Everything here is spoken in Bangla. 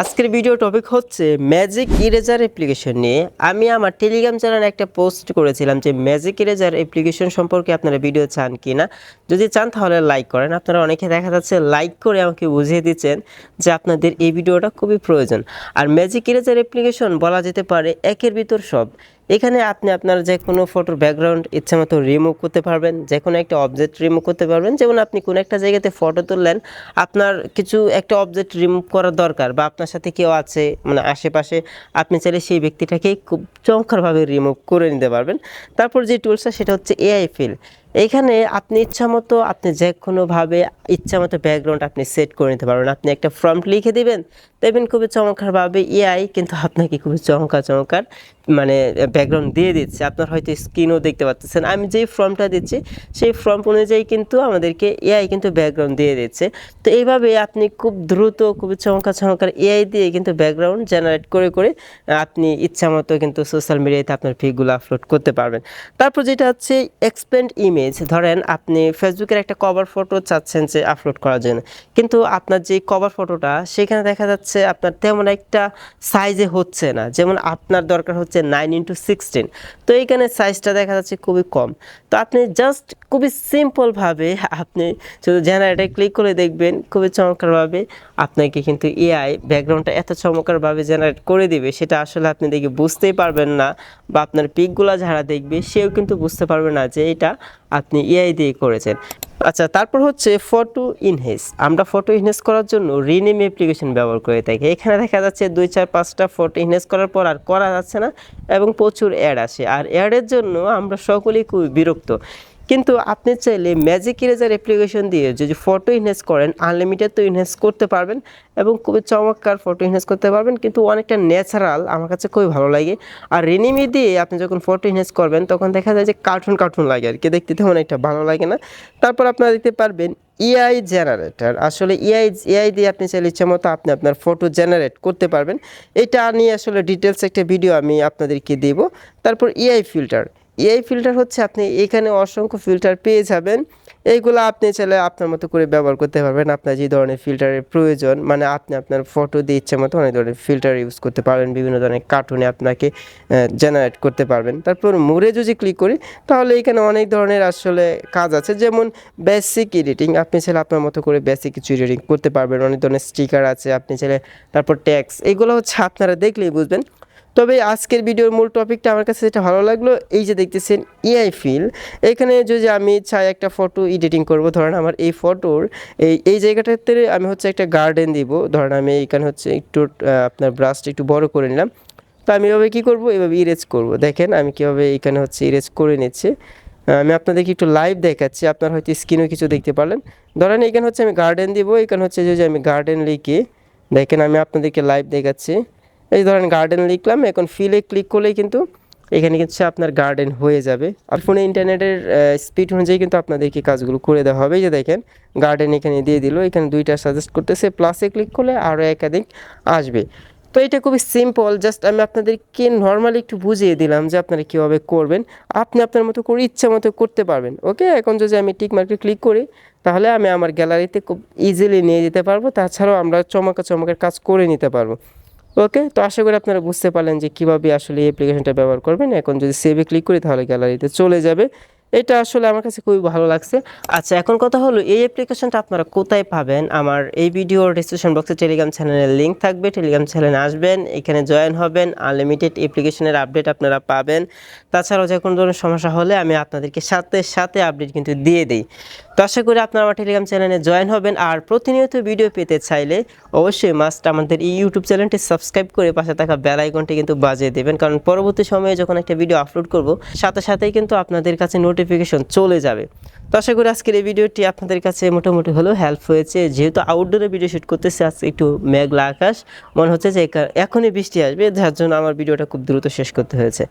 আজকের ভিডিও টপিক হচ্ছে ম্যাজিক ইরেজার অ্যাপ্লিকেশন নিয়ে। আমি আমার টেলিগ্রাম চ্যানেলে একটা পোস্ট করেছিলাম যে ম্যাজিক ইরেজার অ্যাপ্লিকেশন সম্পর্কে আপনারা ভিডিও চান কি না যদি চান তাহলে লাইক করেন। আপনারা অনেকে দেখা যাচ্ছে লাইক করে আমাকে বুঝিয়ে দিচ্ছেন যে আপনাদের এই ভিডিওটা খুবই প্রয়োজন। আর ম্যাজিক ইরেজার অ্যাপ্লিকেশন বলা যেতে পারে একের ভিতর সব। এখানে আপনি আপনার যে কোনো ফটোর ব্যাকগ্রাউন্ড ইচ্ছে মতো রিমুভ করতে পারবেন যে কোনো একটা অবজেক্ট রিমুভ করতে পারবেন। যেমন আপনি কোনো একটা জায়গাতে ফটো তুললেন, আপনার কিছু একটা অবজেক্ট রিমুভ করার দরকার বা আপনার সাথে কেউ আছে মানে আশেপাশে, আপনি চাইলে সেই ব্যক্তিটাকে খুব চমৎকারভাবে রিমুভ করে নিতে পারবেন। তারপর যে টুলসটা সেটা হচ্ছে এআই ফিল এইখানে আপনি ইচ্ছা মতো, আপনি যে কোনোভাবে ইচ্ছা মতো ব্যাকগ্রাউন্ড আপনি সেট করে নিতে পারবেন। আপনি একটা ফ্রন্ট লিখে দিবেন, দেখবেন খুবই চমৎকারভাবে এআই কিন্তু আপনাকে খুবই চমৎকার চমৎকার মানে ব্যাকগ্রাউন্ড দিয়ে দিচ্ছে। আপনার হয়তো স্ক্রিনও দেখতে পাচ্ছেন। আমি যেই ফর্মটা দিচ্ছি, সেই ফর্ম অনুযায়ী কিন্তু আমাদেরকে এআই কিন্তু ব্যাকগ্রাউন্ড দিয়ে দিচ্ছে। তো এইভাবে আপনি খুব দ্রুত, খুবই চমৎকার চমৎকার এআই দিয়ে কিন্তু ব্যাকগ্রাউন্ড জেনারেট করে করে আপনি ইচ্ছা মতো কিন্তু সোশ্যাল মিডিয়াতে আপনার পিকগুলো আপলোড করতে পারবেন। তারপর যেটা হচ্ছে এক্সপেন্ড ইমেজ ধরেন আপনি ফেসবুকের একটা কভার ফটো চাচ্ছেন যে আপলোড করার জন্য। কিন্তু আপনার যে কভার ফটোটা সেখানে দেখা যাচ্ছে আপনার তেমন একটা সাইজে হচ্ছে না। যেমন আপনার দরকার হচ্ছে নাইন ইন্টু সিক্সটিন তো এইখানে সাইজটা দেখা যাচ্ছে খুবই কম। তো আপনি জাস্ট খুবই সিম্পলভাবে আপনি শুধু জেনারেটে ক্লিক করে দেখবেন, খুবই চমৎকারভাবে আপনাকে কিন্তু এআই ব্যাকগ্রাউন্ডটা এত চমৎকারভাবে জেনারেট করে দিবে, সেটা আসলে আপনি দেখে বুঝতেই পারবেন না বা আপনার পিকগুলো যারা দেখবে, সেও কিন্তু বুঝতে পারবে না যে এটা আপনি এআই দিয়ে করেছেন। আচ্ছা তারপর হচ্ছে ফটো ইনহেস আমরা ফটো ইনহেস করার জন্য রিনেম অ্যাপ্লিকেশন ব্যবহার করে থাকি। এখানে দেখা যাচ্ছে দুই, চার, পাঁচটা ফটো ইনহেস করার পর আর করা যাচ্ছে না এবং প্রচুর অ্যাড আসে। আর অ্যাডের জন্য আমরা সকলেই খুবই বিরক্ত। কিন্তু আপনি চাইলে ম্যাজিক ইরেজার অ্যাপ্লিকেশন দিয়ে যদি ফটো ইনহেস করেন আনলিমিটেড তো ইনহেস করতে পারবেন এবং খুবই চমৎকার ফটো ইনহেস করতে পারবেন, কিন্তু অনেকটা ন্যাচারাল আমার কাছে খুবই ভালো লাগে। আর রেনিমি দিয়ে আপনি যখন ফটো ইনহেস করবেন, তখন দেখা যায় যে কার্টুন কার্টুন লাগে আর কি, দেখতে তেমন একটা ভালো লাগে না। তারপর আপনারা দেখতে পারবেন এআই জেনারেটর আসলে এআই এআই দিয়ে আপনি চাইলে ইচ্ছে মতো আপনি আপনার ফটো জেনারেট করতে পারবেন। এটা নিয়ে আসলে ডিটেলস একটা ভিডিও আমি আপনাদেরকে দেব। তারপর এআই ফিল্টার এআই ফিল্টার হচ্ছে আপনি এখানে অসংখ্য ফিল্টার পেয়ে যাবেন। এইগুলো আপনি চাইলে আপনার মতো করে ব্যবহার করতে পারবেন। আপনার যে ধরনের ফিল্টারের প্রয়োজন মানে আপনি আপনার ফটো দিয়ে ইচ্ছে মতো অনেক ধরনের ফিল্টার ইউজ করতে পারবেন, বিভিন্ন ধরনের কার্টুনে আপনাকে জেনারেট করতে পারবেন। তারপর মোড়ে যদি ক্লিক করি, তাহলে এখানে অনেক ধরনের আসলে কাজ আছে। যেমন বেসিক এডিটিং আপনি চাইলে আপনার মতো করে বেসিক কিছু এডিটিং করতে পারবেন। অনেক ধরনের স্টিকার আছে, আপনি চাইলে তারপর ট্যাক্স এগুলো হচ্ছে আপনারা দেখলেই বুঝবেন। তবে আজকের ভিডিওর মূল টপিকটা আমার কাছে যেটা ভালো লাগল, এই যে দেখতেছেন এআই ফিল এখানে যদি আমি চাই একটা ফটো এডিটিং করব, ধরেন আমার এই ফটোর এই এই জায়গাটাতে আমি হচ্ছে একটা গার্ডেন দিব, ধরেন আমি এখানে হচ্ছে একটু আপনার ব্রাশটা একটু বড় করে নিলাম, তো আমি এভাবে কী করব? এভাবে ইরেজ করব। দেখেন আমি কীভাবে এখানে হচ্ছে ইরেজ করে নিচ্ছি। আমি আপনাদেরকে একটু লাইভ দেখাচ্ছি, আপনার হয়তো স্ক্রিনেও কিছু দেখতে পারলেন। ধরেন এখানে হচ্ছে আমি গার্ডেন দিব, এখানে হচ্ছে যদি আমি গার্ডেন লিখি, দেখেন আমি আপনাদেরকে লাইভ দেখাচ্ছি। এই ধরেন গার্ডেন লিখলাম, এখন ফিলে ক্লিক করলেই কিন্তু এখানে কিন্তু আপনার গার্ডেন হয়ে যাবে। আর ফোনে ইন্টারনেটের স্পিড অনুযায়ী কিন্তু আপনাদেরকে কাজগুলো করে দেওয়া হবে। যে দেখেন গার্ডেন এখানে দিয়ে দিল, এখানে দুইটা সাজেস্ট করতেছে প্লাসে ক্লিক করলে আরও একাধিক আসবে। তো এটা খুবই সিম্পল জাস্ট আমি আপনাদেরকে নর্মালি একটু বুঝিয়ে দিলাম যে আপনারা কীভাবে করবেন। আপনি আপনার মতো করে ইচ্ছা মতো করতে পারবেন ওকে এখন যদি আমি টিক মার্কে ক্লিক করি, তাহলে আমি আমার গ্যালারিতে খুব ইজিলি নিয়ে যেতে পারব। তাছাড়াও আমরা চমকা চমকের কাজ করে নিতে পারব। ওকে? তো আশা করি আপনারা বুঝতে পারলেন যে কীভাবে আসলে এই অ্যাপ্লিকেশনটা ব্যবহার করবেন। এখন যদি সেভে ক্লিক করি তাহলে গ্যালারিতে চলে যাবে। এটা আসলে আমার কাছে খুবই ভালো লাগছে। আচ্ছা এখন কথা হলো, এই অ্যাপ্লিকেশনটা আপনারা কোথায় পাবেন? আমার এই ভিডিওর ডিসক্রিপশন বক্সে টেলিগ্রাম চ্যানেলের লিঙ্ক থাকবে টেলিগ্রাম চ্যানেলে আসবেন, এখানে জয়েন হবেন আনলিমিটেড অ্যাপ্লিকেশনের আপডেট আপনারা পাবেন। তাছাড়াও যে কোনো ধরনের সমস্যা হলে আমি আপনাদেরকে সাথে সাথে আপডেট কিন্তু দিয়ে দিই। তো আশা করি আপনারা আমার টেলিগ্রাম চ্যানেলে জয়েন হবেন, আর প্রতিনিয়ত ভিডিও পেতে চাইলে অবশ্যই মাস্ট আমাদের এই ইউটিউব চ্যানেলটি সাবস্ক্রাইব করে পাশে থাকা বেল আইকনটি কিন্তু বাজিয়ে দেবেন। কারণ পরবর্তী সময়ে যখন একটা ভিডিও আপলোড করব, সাথে সাথেই কিন্তু আপনাদের কাছে নোটিফিকেশন চলে যাবে। তো আশা করি আজকের এই ভিডিওটি আপনাদের কাছে মোটামুটি হলেও হেল্প হয়েছে। যেহেতু আউটডোরে ভিডিও শ্যুট করতেছে, আজকে একটু মেঘলা আকাশ, মনে হচ্ছে যে এখনই বৃষ্টি আসবে, যার জন্য আমার ভিডিওটা খুব দ্রুত শেষ করতে হয়েছে।